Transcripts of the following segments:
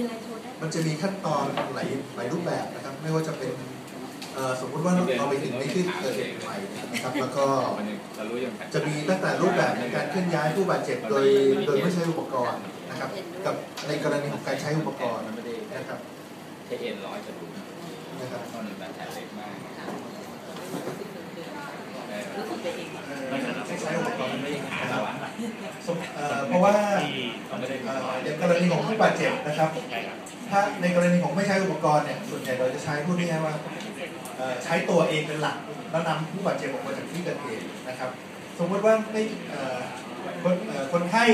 มีอะไรโชว์ได้มันจะมีขั้นตอนหลายหลายรูปแบบนะครับ ไม่ว่าจะเป็นเอ่อสมมุติว่าเราไปถึงในที่เกิดเหตุใหม่นะครับ แล้วก็มันยังทะลุยังแผ่นจะมีตั้งแต่รูปแบบในการเคลื่อนย้ายผู้บาดเจ็บโดยโดยไม่ใช้อุปกรณ์นะครับ กับในกรณีของการใช้อุปกรณ์มันไม่ได้นะครับใช้เอ็นร้อยจะดูนะครับมันแบบแผ่นเล็กมากเออรู้สึกไปเองเอ่อไม่ใช้อุปกรณ์มันไม่ได้ขาเราอะสม เอ่อเพราะว่ามันไม่ได้เอ่ออย่างกรณีของผู้บาดเจ็บนะครับ ถ้าในกรณีของไม่ใช้อุปกรณ์เนี่ยส่วนใหญ่เราจะใช้พูดง่ายๆว่าเอ่อใช้ตัวเองเป็นหลักแล้วนำผู้บาดเจ็บออกมาจากที่เกิดเหตุนะครับ สมมติว่าไม่เอ่อคนเอ่อคนไข้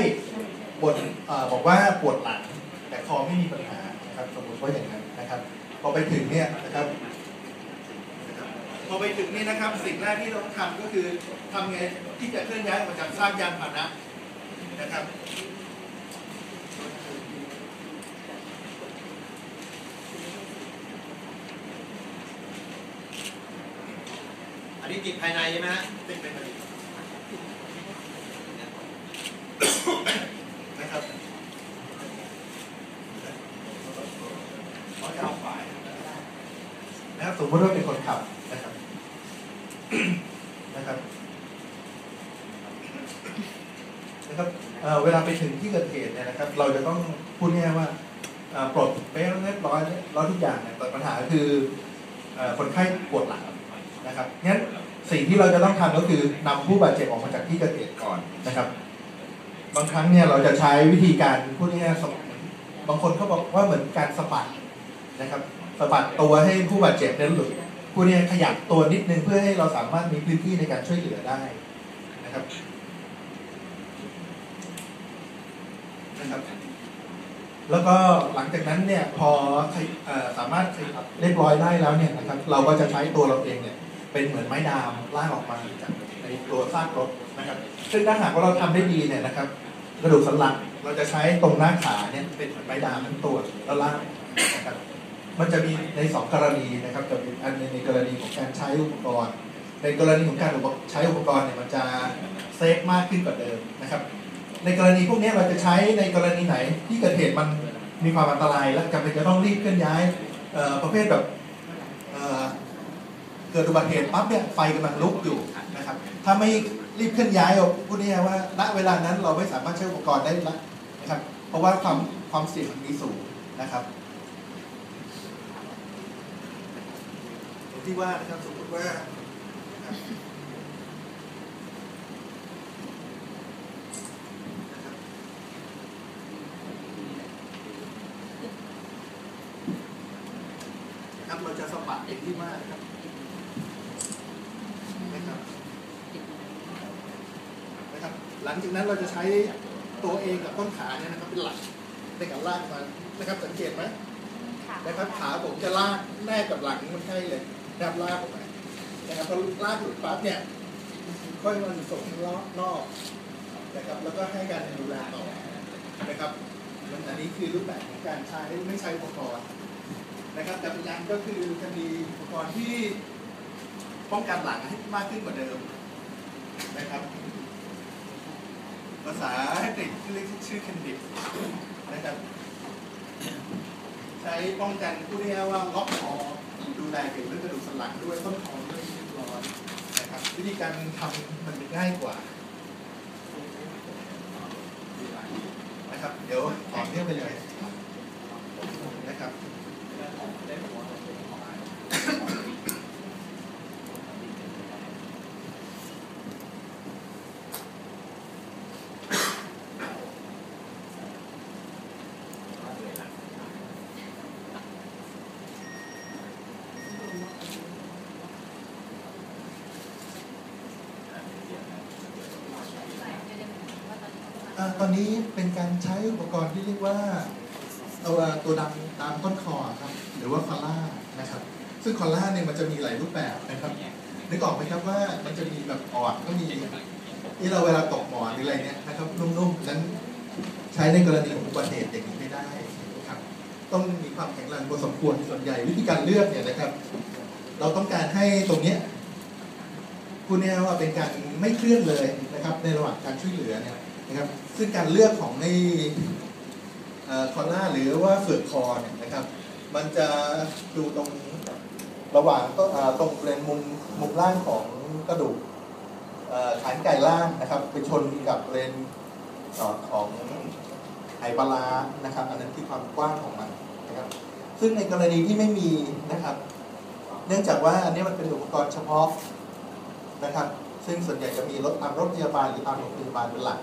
บ่นเอ่อบอกว่าปวดหลังแต่คอไม่มีปัญหานะครับ สมมติว่าอย่างนั้นนะครับ พอไปถึงเนี่ยนะครับพอไปถึงนี่นะครับสิ่งแรกที่เราต้องทำก็คือทำไงที่จะเคลื่อนย้ายออกมาจากซากยานพาหนะ นะครับอันนี้ติดภายในใช่ไหมฮะเป็นเป็นอะไรนะครับเขาจะเอาฝ่ายนะครับสมมติว่าเป็นคนขับนะครับนะครับนะครับ เวลาไปถึงที่เกิดเหตุเนี่ยนะครับ เราจะต้องพูดง่ายว่าปลดไปเรียบร้อยร้อยทุกอย่างเนี่ยแต่ปัญหาคืออคนไข้ปวดหลังนะครับงั้นสิ่งที่เราจะต้องทำก็คือนำผู้บาดเจ็บออกมาจากที่เกิดเหตุก่อนนะครับ บางครั้งเนี่ยเราจะใช้วิธีการพูดง่ายๆบางคนเขาบอกว่าเหมือนการสะบัดนะครับสะบัดตัวให้ผู้บาดเจ็บเนี่ยหลุดผู้นี่ยขยับตัวนิดนึงเพื่อให้เราสามารถมีพื้นที่ในการช่วยเหลือได้นะครับ นะครับ แล้วก็หลังจากนั้นเนี่ยพออสามารถเรียบร้อยได้แล้วเนี่ยนะครับ เราก็จะใช้ตัวเราเองเนี่ย เป็นเหมือนไม้ดามลากออกมาจากในตัวซากรถนะครับ ซึ่งถ้าหากว่าเราทำได้ดีเนี่ยนะครับกระดูกสันหลังเราจะใช้ตรงหน้าขาเนี่ยเป็นเหมือนไม้ดามทั้งตัวแล้วลากนะครับมันจะมีในสองกรณีนะครับจะมีอันนึงในกรณีของการใช้อุปกรณ์ ในกรณีของการใช้อุปกรณ์เนี่ยมันจะเซฟมากขึ้นกว่าเดิมนะครับ ในกรณีพวกนี้เราจะใช้ในกรณีไหน ที่เกิดเหตุมันมีความอันตราย และจำเป็นจะต้องรีบเคลื่อนย้ายประเภทแบบเกิดอุบัติเหตุปั๊บเนี่ยไฟกำลังลุกอยู่นะครับ ถ้าไม่รีบเคลื่อนย้ายเอาพูดง่ายว่าณเวลานั้นเราไม่สามารถใช้อุปกรณ์ได้ละนะครับ เพราะว่าความความเสี่ยงมันมีสูงนะครับอย่างที่ว่านะครับสมมติว่านะครับนะครับ เราจะสะบัดอย่างที่ว่านะครับนะครับนะครับ หลังจากนั้นเราจะใช้ตัวเองกับต้นขาเนี่ยนะครับเป็นหลักในการลากมานะครับสังเกตไหมนะครับขาผมจะลากแนบกับหลังมันใช่เลยนะครับลากออกมานะครับพอลากหลุดปั๊บเนี่ยค่อยมาส่งข้างนอกนะครับ แล้วก็ให้การดูแลต่อนะครับมันอันนี้คือรูปแบบของการใช้ไม่ใช้อุปกรณ์ นะครับแต่พยายาก็คือจะมีอุปกรณ์ที่ป้องกันหลังให้มากขึ้นกว่าเดิมนะครับ ภาษาอังกฤษเรียกชื่อ Candid นะครับ ใช้ป้องกันผู้ที่เรียกว่าล็อกคอดูแลเกี่ยวกับเรื่องกระดูกสันหลังด้วยต้นคอด้วยเรียบร้อยนะครับ วิธีการทำมันง่ายกว่านะครับ เดี๋ยวต่อเนื่องไปเลยนะครับ ตอนนี้เป็นการใช้อุปกรณ์ที่เรียกว่าเอาตัวดำตามต้นคอครับ หรือว่าคอลล่านะครับ ซึ่งคอลล่าเนี่ยมันจะมีหลายรูปแบบนะครับ นึกออกไหมครับว่ามันจะมีแบบอ่อนก็มีที่เราเวลาตกหมอนหรืออะไรเนี่ยนะครับนุ่มๆนั้นใช้ในกรณีของอุบัติเหตุอย่างนี้ไม่ได้ครับต้องมีความแข็งแรงพอสมควรส่วนใหญ่วิธีการเลือกเนี่ยนะครับ เราต้องการให้ตรงเนี้ยพูดง่ยว่าเป็นการไม่เคลื่อนเลยนะครับ ในระหว่างการช่วยเหลือเนี่ย นะครับซึ่งการเลือกของในคอล่าหรือว่าเฟือกคอเนี่ยนะครับ มันจะดูตรงระหว่างก็ตรงเวณมุมมุมล่างของกระดูกเอ่อฐานไก่ล่างนะครับ ไปชนกับเวณเอ่อของไหปลานะครับ อันนั้นคือความกว้างของมันนะครับ ซึ่งในกรณีที่ไม่มีนะครับ เนื่องจากว่าอันนี้มันเป็นอุปกรณ์เฉพาะนะครับ ซึ่งส่วนใหญ่จะมีรถตามรถพยาบาลหรือตามโรงพยาบาลเป็นหลัก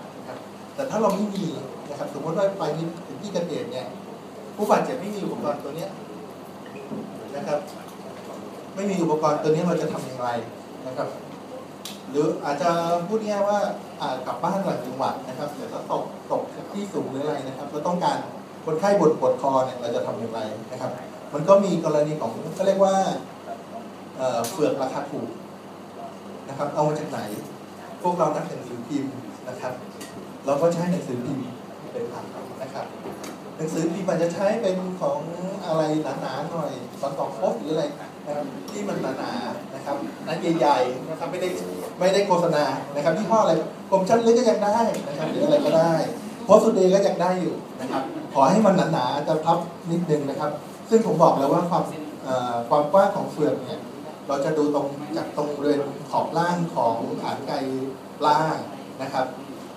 แต่ถ้าเราไม่มีนะครับสมมติว่าไปถึงที่เกิดเหตุเนี่ยผู้บาดเจ็บไม่มีอุปกรณ์ตัวเนี้ยนะครับ ไม่มีอุปกรณ์ตัวนี้เราจะทำอย่างไรนะครับ หรืออาจจะพูดง่ายว่าอ่ากลับบ้านหลังจังหวัดนะครับเดี๋ยวถ้าตกตกที่สูงหรืออะไรนะครับเราต้องการคนไข้บดปวดคอเนี่ยเราจะทำอย่างไรนะครับ มันก็มีกรณีของเขาเรียกว่าเอ่อเฟือกราคาถูกนะครับ เอามาจากไหน พวกเรานักหนังสือพิมพ์นะครับ เราก็ใช้หนังสือพิมพ์เป็นหลักนะครับหนังสือพิมพ์อาจจะใช้เป็นของอะไรหนาๆหน่อยสอนตอโพสหรืออะไรนะครับที่มันหนาๆนะครับนั้นใหญ่ๆนะครับไม่ได้ไม่ได้โฆษณานะครับที่ห้ออะไรกรมชั้นลึกก็ยังได้นะครับหรืออะไรก็ได้โพสต์สุดเดย์ก็ยังได้อยู่นะครับขอให้มันหนาๆจะพับนิดนึงนะครับ ซึ่งผมบอกแล้วว่าความความกว้างของเฟือกเนี่ยเราจะดูตรงจากตรงบริเวณขอบล่างของฐานไกลล่างนะครับ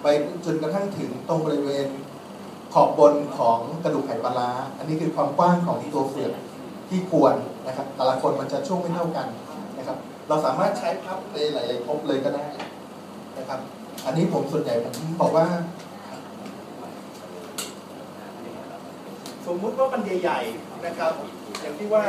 ไปจนกระทั่งถึงตรงบริเวณขอบบนของกระดูกไหปลาร้า อันนี้คือความกว้างของตัวเฟือกที่ควรนะครับ แต่ละคนมันจะช่วงไม่เท่ากันนะครับ เราสามารถใช้พับในหลายๆภพเลยก็ได้นะครับ อันนี้ผมส่วนใหญ่ผมบอกว่า สมมุติว่ามันใหญ่ๆนะครับ อย่างที่ว่า